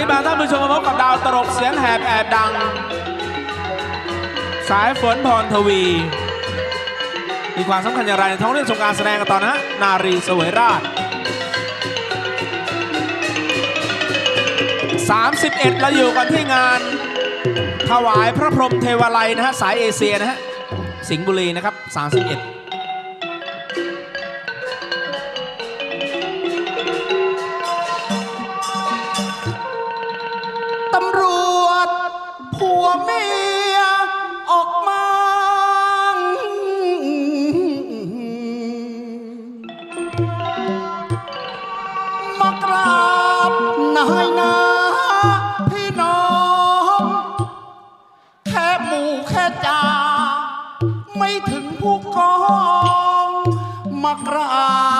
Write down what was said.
นี้บางท่านผู้ชมมาพบกับดาวตลกเสียงแหบแอบดัง สายฝนพรทวี มีความสำคัญอย่างไรในท้องเรื่องชมการแสดงกันต่อนะฮะนารีสวยราช 31 เราอยู่กันที่งานถวายพระพรหมเทวาลัยนะฮะสายเอเชียนะฮะสิงห์บุรีนะครับ 31 ตำรวจ ผัวเมียออกมา มากรานายนาพี่น้อง แค่หมู่แค่จ่าไม่ถึงผู้กอง มากราบ